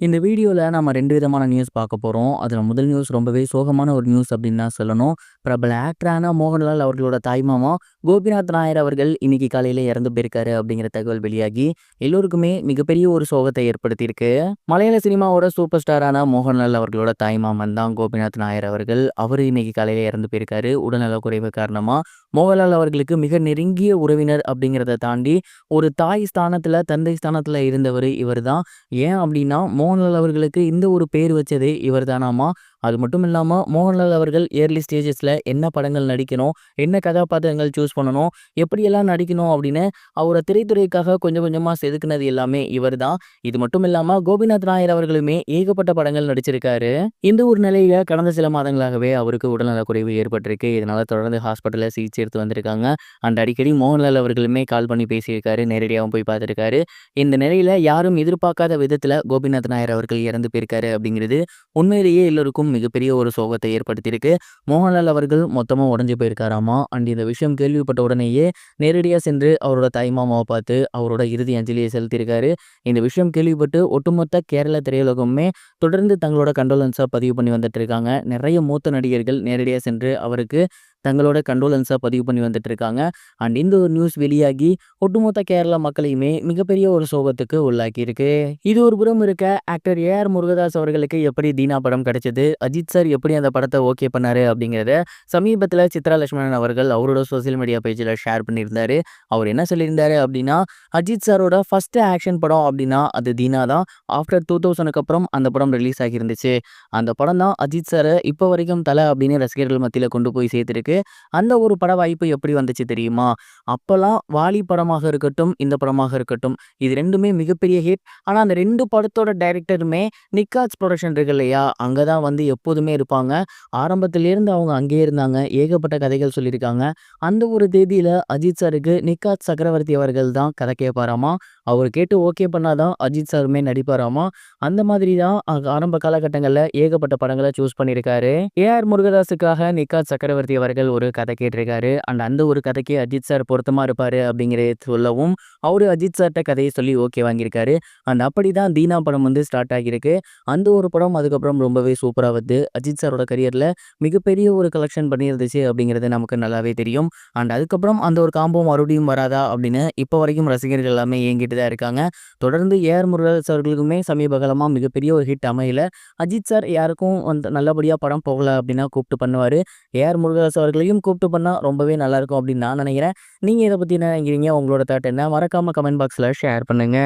இந்த வீடியோவில் நம்ம ரெண்டு விதமான நியூஸ் பார்க்க போகிறோம் அதில் முதல் நியூஸ் ரொம்பவே சோகமான ஒரு நியூஸ் அப்படின்னு தான் சொல்லணும். பிரபல ஆக்டரான மோகன்லால் அவர்களோட தாய்மாமா கோபிநாத் நாயர் அவர்கள் இன்னைக்கு காலையில் இறந்து போயிருக்காரு அப்படிங்கிற தகவல் வெளியாகி எல்லோருக்குமே மிகப்பெரிய ஒரு சோகத்தை ஏற்படுத்தியிருக்கு. மலையாள சினிமாவோட சூப்பர் ஸ்டாரான மோகன்லால் அவர்களோட தாய்மாமன் தான் கோபிநாத் நாயர் அவர்கள். அவர் இன்னைக்கு காலையில் இறந்து போயிருக்காரு. உடல்நலக் குறைவு காரணமாக மோகன்லால் அவர்களுக்கு மிக நெருங்கிய உறவினர் அப்படிங்கிறத தாண்டி ஒரு தாய் ஸ்தானத்தில் தந்தை ஸ்தானத்தில் இருந்தவர் இவர் தான் ஏன் அப்படின்னா மோகன்லால் அவர்களுக்கு இந்த ஒரு பேர் வச்சதே இவர் தானாமா அது மட்டும் இல்லாமல் மோகன்லால் அவர்கள் ஏர்லி ஸ்டேஜஸில் என்ன படங்கள் நடிக்கணும், என்ன கதாபாத்திரங்கள் சூஸ் பண்ணணும், எப்படியெல்லாம் நடிக்கணும் அப்படின்னு அவர திரைத்துறைக்காக கொஞ்சம் கொஞ்சமாக செதுக்குனது எல்லாமே இவர் தான் இது மட்டும் இல்லாமல் கோபிநாத் நாயர் அவர்களுமே ஏகப்பட்ட படங்கள் நடிச்சிருக்காரு. இந்த ஒரு நிலையில கடந்த சில மாதங்களாகவே அவருக்கு உடல்நலக்குறைவு ஏற்பட்டிருக்கு. இதனால தொடர்ந்து ஹாஸ்பிட்டலில் சிகிச்சை எடுத்து வந்திருக்காங்க. அண்ட் அடிக்கடி மோகன்லால் அவர்களுமே கால் பண்ணி பேசியிருக்காரு. நேரடியாகவும் போய் பார்த்துருக்காரு இந்த நிலையில யாரும் எதிர்பார்க்காத விதத்தில் கோபிநாத் நாயர் அவர்கள் இறந்து போயிருக்காரு அப்படிங்கிறது உண்மையிலேயே எல்லோருக்கும் மிகப்பெரிய ஒரு சோகத்தை ஏற்படுத்தியிருக்கு. மோகன்லால் அவர்கள் மொத்தமாக உடஞ்சி போயிருக்காராமா. அண்ட் இந்த விஷயம் கேள்விப்பட்ட உடனேயே நேரடியாக சென்று அவரோட தாய்மாமாவை பார்த்து அவரோட இறுதி அஞ்சலியை செலுத்தியிருக்காரு. இந்த விஷயம் கேள்விப்பட்டு ஒட்டுமொத்த கேரள திரையுலகமுமே தொடர்ந்து தங்களோட கண்டோலன்ஸாக பதிவு பண்ணி வந்துட்டு இருக்காங்க. நிறைய மூத்த நடிகர்கள் நேரடியாக சென்று அவருக்கு தங்களோட கண்டோலன்ஸாக பதிவு பண்ணி வந்துட்டு இருக்காங்க. அண்ட் இந்த ஒரு நியூஸ் வெளியாகி ஒட்டுமொத்த கேரள மக்களையுமே மிகப்பெரிய ஒரு சோகத்துக்கு உள்ளாக்கியிருக்கு. இது ஒரு புறம் இருக்க ஆக்டர் ஏ. ஆர். முருகதாஸ் அவர்களுக்கு எப்படி தீனா படம் கிடைச்சது, அஜித் சார் எப்படி அந்த படத்தை ஓகே பண்ணாரு அப்படிங்கிறத சமீபத்தில் சித்ரா லட்சுமணன் அவர்கள் அவரோட சோசியல் மீடியா பேஜில் ஷேர் பண்ணியிருந்தாரு. அவர் என்ன சொல்லியிருந்தாரு அப்படின்னா, அஜித் சாரோட ஃபர்ஸ்ட் ஆக்ஷன் படம் அப்படின்னா அது தீனா தான். ஆஃப்டர் 2000க்கு அப்புறம் அந்த படம் ரிலீஸ் ஆகியிருந்துச்சு. அந்த படம் தான் அஜித் சாரை இப்போ வரைக்கும் தலை அப்படின்னு ரசிகர்கள் மத்தியில் கொண்டு போய் சேர்த்துருக்கு அந்த ஒரு பட வாய்ப்பு எப்படி வந்துச்சு தெரியுமா? அப்போல்லாம் வாலி படமாக இருக்கட்டும், இந்த படமாக இருக்கட்டும் இது ரெண்டுமே மிகப்பெரிய ஹிட். ஆனால் அந்த ரெண்டு படத்தோட டைரக்டருமே நிக்காஜ் ப்ரொடக்ஷன் இருக்கு இல்லையா? அங்கே தான் வந்து எப்போதுமே இருப்பாங்க. ஆரம்பத்திலேருந்து அவங்க அங்கேயே இருந்தாங்க. ஏகப்பட்ட கதைகள் சொல்லியிருக்காங்க. அந்த ஒரு தேதியில் அஜித் சாருக்கு நிக்காஜ் சக்கரவர்த்தி அவர்கள் தான் கதை கேட்பாராமா. அவர் கேட்டு ஓகே பண்ணாதான் அஜித் சாருமே நடிப்பாராமா. அந்த மாதிரி தான் ஆரம்ப காலகட்டங்களில் ஏகப்பட்ட படங்களை சூஸ் பண்ணியிருக்காரு. ஏ. ஆர். முருகதாஸுக்காக நிக்காஜ் சக்கரவர்த்தி அவர்கள் ஒரு கதை கேட்டிருக்காரு. அண்ட் அந்த ஒரு கதைக்கு அஜித் சார் பொருத்தமா இருப்பார் அப்படிங்கிறத சொல்லவும் அவரு அஜித் சார்ட்ட கதையை சொல்லி ஓகே வாங்கியிருக்காரு. அண்ட் அப்படி தான் தீனா படம் வந்து ஸ்டார்ட் ஆகியிருக்கு. அந்த ஒரு படம் அதுக்கப்புறம் ரொம்பவே சூப்பராக வந்து அஜித் சாரோட கரியரில் மிகப்பெரிய ஒரு கலெக்ஷன் பண்ணியிருந்துச்சு அப்படிங்கிறது நமக்கு நல்லாவே தெரியும். அண்ட் அதுக்கப்புறம் அந்த ஒரு காம்போ மறுபடியும் வராதா அப்படின்னு இப்போ வரைக்கும் ரசிகர்கள் எல்லாமே இயங்கிட்டு தான் இருக்காங்க. தொடர்ந்து ஏ. ஆர். முருகதாஸ் அவர்களுக்குமே சமீப காலமாக மிகப்பெரிய ஒரு ஹிட் அமையல. அஜித் சார் யாருக்கும் வந்து நல்லபடியாக படம் போகலை அப்படின்னா கூப்பிட்டு பண்ணுவார் ஏ. ஆர். முருகதாஸ் அவர்களையும் கூப்பிட்டு பண்ணால் ரொம்பவே நல்லாயிருக்கும் அப்படின்னு நான் நினைக்கிறேன். நீங்கள் இதை பற்றி என்ன நினைக்கிறீங்க? உங்களோட தாட் என்ன? மறக்காம கமெண்ட் பாக்ஸில் ஷேர் பண்ணுங்க.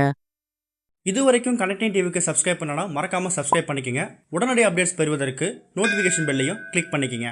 இதுவரைக்கும் கனெக்டிங் டிவிக்கு சப்ஸ்கிரைப் பண்ணனா மறக்காமல் சப்ஸ்கிரைப் பண்ணிக்கங்க. உடனடி அப்டேட்ஸ் பெறுவதற்கு நோட்டிஃபிகேஷன் பெல்லையும் கிளிக் பண்ணிக்கோங்க